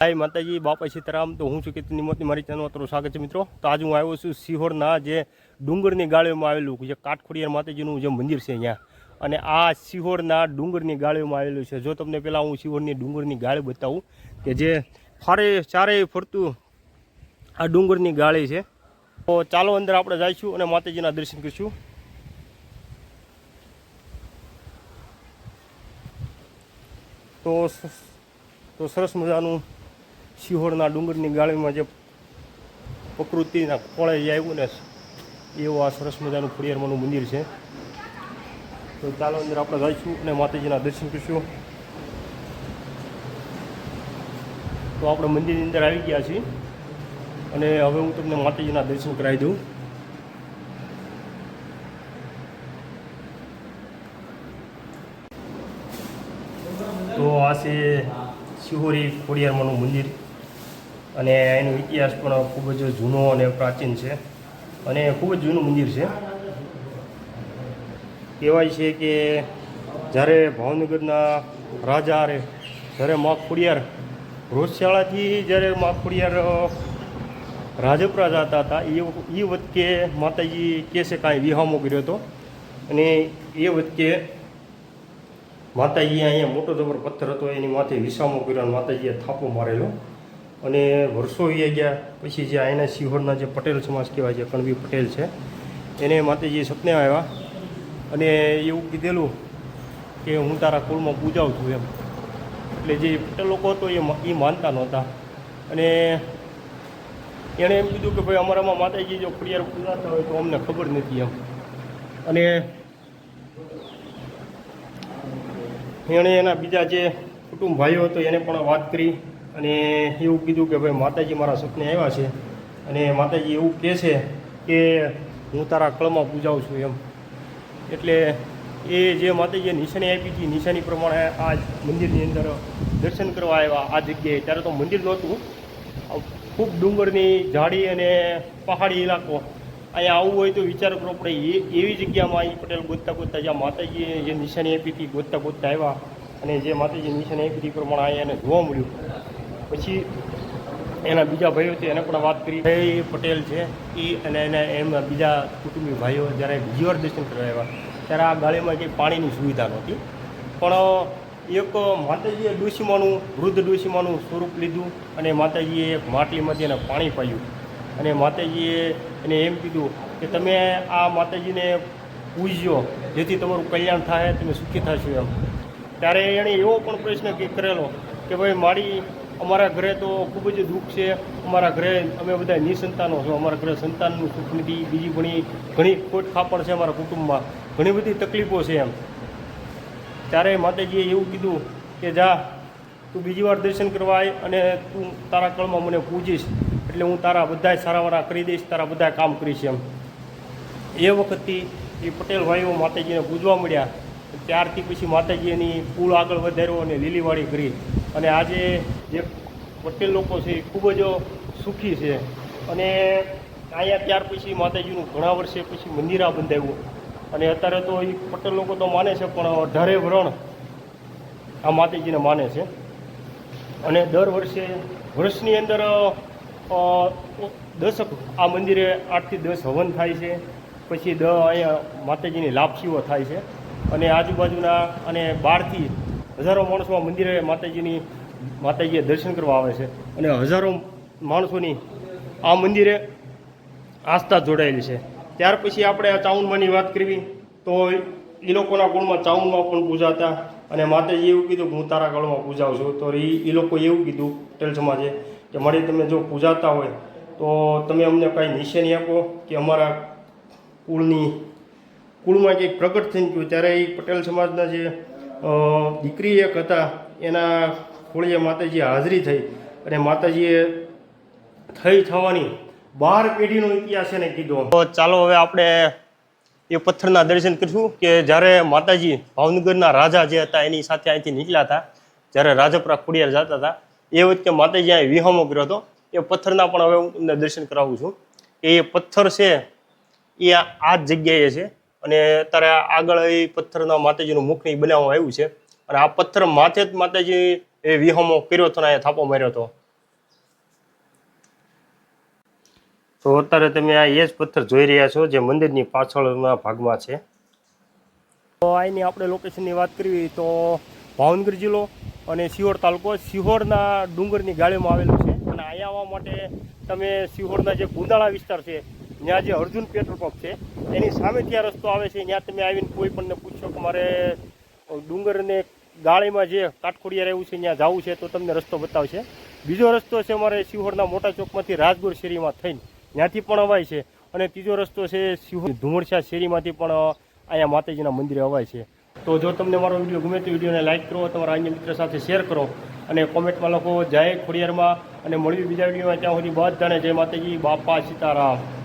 હાય માતાજી, બાપા સીતારામ. તો હું છું કે નિમતની મારી ચેનલમાં તમારું સ્વાગત છે મિત્રો. તો આજે હું આવ્યો છું સિહોરના જે ડુંગરની ગાળીઓમાં આવેલું જે કાઠખોડિયાર માતાજીનું જે મંદિર છે અહીંયા. અને આ સિહોરના ડુંગરની ગાળીઓમાં આવેલું છે. જો તમને પહેલાં હું સિહોરની ડુંગરની ગાળી બતાવું, કે જે ફારે ચારેય ફરતું આ ડુંગરની ગાળી છે. તો ચાલો અંદર આપણે જઈશું અને માતાજીના દર્શન કરીશું. તો તો સરસ મજાનું સિહોરના ડુંગરની ગાળીમાં જે પ્રકૃતિના કોળે જે આવ્યું ને, એવું આ સરસ મજાનું ખોડિયારમાંનું મંદિર છે. તો ચાલો અંદર આપણે જઈશું અને માતાજીના દર્શન કરીશું. તો આપણે મંદિરની અંદર આવી ગયા છીએ અને હવે હું તમને માતાજીના દર્શન કરાવી દઉં. તો આ છે શિહોરી ખોડિયારમાંનું મંદિર. અને એનો ઇતિહાસ પણ ખૂબ જ જૂનો અને પ્રાચીન છે. અને ખૂબ જ જૂનું મંદિર છે. કહેવાય છે કે જ્યારે ભાવનગરના રાજા રે જ્યારે મા રોજશાળાથી જ્યારે મા ખોડિયાર રાજપરા જતા હતા એ એ વખતે માતાજી કહે છે કાંઈ વિહામો કર્યો હતો. અને એ વખતે માતાજીએ અહીંયા મોટો જબર પથ્થર હતો, એની માથે વિસામો કર્યો અને માતાજીએ થાપો મારેલો. અને વર્ષો વીએ ગયા, પછી જે અહીંના સિહોરના જે પટેલ સમાજ કહેવાય છે, કણવી પટેલ છે, એને માતાજી સપને આવ્યા અને એવું કીધેલું કે હું તારા કુળમાં પૂજાવું છું એમ. એટલે જે પટેલ લોકો હતો એ એ માનતા નહોતા. અને એણે એમ કીધું કે ભાઈ અમારામાં માતાજી જો ખોડિયાર પૂજાતા હોય તો અમને ખબર નથી એમ. અને એણે એના બીજા જે કુટુંબ ભાઈઓ હતો એને પણ વાત કરી. અને એવું કીધું કે ભાઈ માતાજી મારા સપને આવ્યા છે. અને માતાજી એવું કહે છે કે હું તારા કળમાં પૂજાવું છું એમ. એટલે એ જે માતાજીએ નિશાની આપી હતી, નિશાની પ્રમાણે આ મંદિરની અંદર દર્શન કરવા આવ્યા આ જગ્યાએ. ત્યારે તો મંદિર નહોતું. ખૂબ ડુંગરની ઝાડી અને પહાડી ઇલાકો. અહીંયા આવવું હોય તો વિચાર કરવો પડે. એ, એવી જગ્યામાં અહીં પટેલ ગોતતા ગોતતા જ્યાં માતાજીએ જે નિશાની આપી હતી, ગોતતા ગોતતા આવ્યા. અને જે માતાજી નિશાની આપી હતી પ્રમાણે અહીંયા એને જોવા મળ્યું. પછી એના બીજા ભાઈઓ છે એને પણ વાત કરી. એ પટેલ છે. એ અને એના એમના બીજા કુટુંબી ભાઈઓ જ્યારે બીજી દર્શન કરવા આવ્યા, ત્યારે આ ગાળીમાં કંઈ પાણીની સુવિધા નહોતી. પણ, એક માતાજીએ ડોશીમાનું, વૃદ્ધ ડોશીમાનું સ્વરૂપ લીધું અને માતાજીએ એક માટલીમાંથી એને પાણી પાયું. અને માતાજીએ એને એમ કીધું કે તમે આ માતાજીને પૂજ્યો, જેથી તમારું કલ્યાણ થાય, તમે સુખી થશો એમ. ત્યારે એણે એવો પણ પ્રશ્ન કરેલો કે ભાઈ મારી અમારા ઘરે તો ખૂબ જ દુઃખ છે. અમારા ઘરે અમે બધા નિસંતાનો છો. અમારા ઘરે સંતાનનું સુખ નથી. બીજી ઘણી ઘણી ખોટ ખાપણ છે અમારા કુટુંબમાં. ઘણી બધી તકલીફો છે એમ. ત્યારે માતાજીએ એવું કીધું કે, જા, તું બીજી વાર દર્શન કરવા આવી અને તું તારા કળમાં મને પૂજીશ. એટલે હું તારા બધા સારાવાળા કરી દઈશ, તારા બધા કામ કરીશ એમ. એ વખતથી એ પટેલ ભાઈઓ માતાજીને પૂજવા મળ્યા. ત્યારથી પછી માતાજીની પુલ આગળ વધાર્યો અને લીલીવાડી કરી. અને આજે જે પટેલ લોકો છે એ ખૂબ જ સુખી છે. અને અહીંયા ત્યાર પછી માતાજીનું ઘણા વર્ષે પછી મંદિરા બંધાવ્યું. અને અત્યારે તો એ પટેલ લોકો તો માને છે, પણ અઢારે વરણ આ માતાજીને માને છે. અને દર વર્ષે વર્ષની અંદર દસ આ મંદિરે આઠથી દસ હવન થાય છે. પછી દ અહીંયા માતાજીની લાપસીઓ થાય છે. અને આજુબાજુના અને બહારથી હજારો માણસો મંદિરે માતાજીની, માતાજીએ દર્શન કરવા આવે છે અને હજારો માણસોની આ મંદિરે આસ્થા જોડાયેલી છે. ત્યાર પછી આપણે આ ચાઉનમાંની વાત કરવી તો એ લોકોના ગુણમાં ચાઉનમાં પણ પૂજાતા અને માતાજી એવું કીધું કે હું તારા ગળમાં પૂજાવું છું. તો એ એ લોકો એવું કીધું પટેલ સમાજે કે મારી તમે જો પૂજાતા હોય તો તમે અમને કાંઈ નિશાની આપો કે અમારા કુળની, કુળમાં કંઈક પ્રગટ થઈ ગયું. ત્યારે એ પટેલ સમાજના જે દીકરી એક હતા, એના ખોળીએ માતાજી હાજરી થઈ અને માતાજીએ થઈ થવાની બાર પેઢીનો ઇતિહાસ એને કીધો. તો ચાલો હવે આપણે એ પથ્થરના દર્શન કરીશું કે જ્યારે માતાજી ભાવનગરના રાજા જે હતા, એની સાથે અહીંથી નીકળ્યા હતા, જ્યારે રાજપરા ખોડિયાર જતા હતા, એ વખતે માતાજી અહીં વિહામો કર્યો હતો. એ પથ્થરના પણ હવે હું તમને દર્શન કરાવું છું. એ પથ્થર છે, એ આ જ જગ્યાએ છે. અને અત્યારે આગળ એ પથ્થરના માતાજીનું મુખની બનાવવા આવ્યું છે. અને આ પથ્થર માથે જ માતાજી એ વિહમો કર્યો હતો ને થાપો માર્યો હતો. તો અત્યારે તમે આ એ જ પથ્થર જોઈ રહ્યા છો જે મંદિરની પાછળના ભાગમાં છે. તો અહીંની આપણે લોકેશનની વાત કરવી તો ભાવનગર જિલ્લો અને સિહોર તાલુકો. સિહોરના ડુંગરની ગાળીમાં આવેલું છે. અને અહીંયા આવવા માટે તમે સિહોરના જે ગુંદાળા વિસ્તાર છે, ત્યાં જે અર્જુન પેટ્રોલ પંપ છે એની સામે ત્યાં રસ્તો આવે છે, ત્યાં તમે આવીને કોઈ પણને પૂછશો કે મારે ડુંગરને ગાળીમાં જે કાટખોડિયા રહેવું છે, ત્યાં જવું છે, તો તમને રસ્તો બતાવશે. બીજો રસ્તો છે અમારે સિહોરના મોટા ચોકમાંથી રાજગોર શેરીમાં થઈને, ત્યાંથી પણ અવાય છે. અને ત્રીજો રસ્તો છે સિહોર ધુમરશા શેરીમાંથી પણ અહીંયા માતાજીના મંદિરે અવાય છે. તો જો તમને મારો વીડિયો ગમે તો વિડીયોને લાઇક કરો, તમારા અન્ય મિત્ર સાથે શેર કરો, અને કોમેન્ટમાં લખો, જય ખોડિયારમાં, અને મળવી બીજા વિડીયોમાં ત્યાં સુધી બધાને જય માતાજી, બાપા સીતારામ.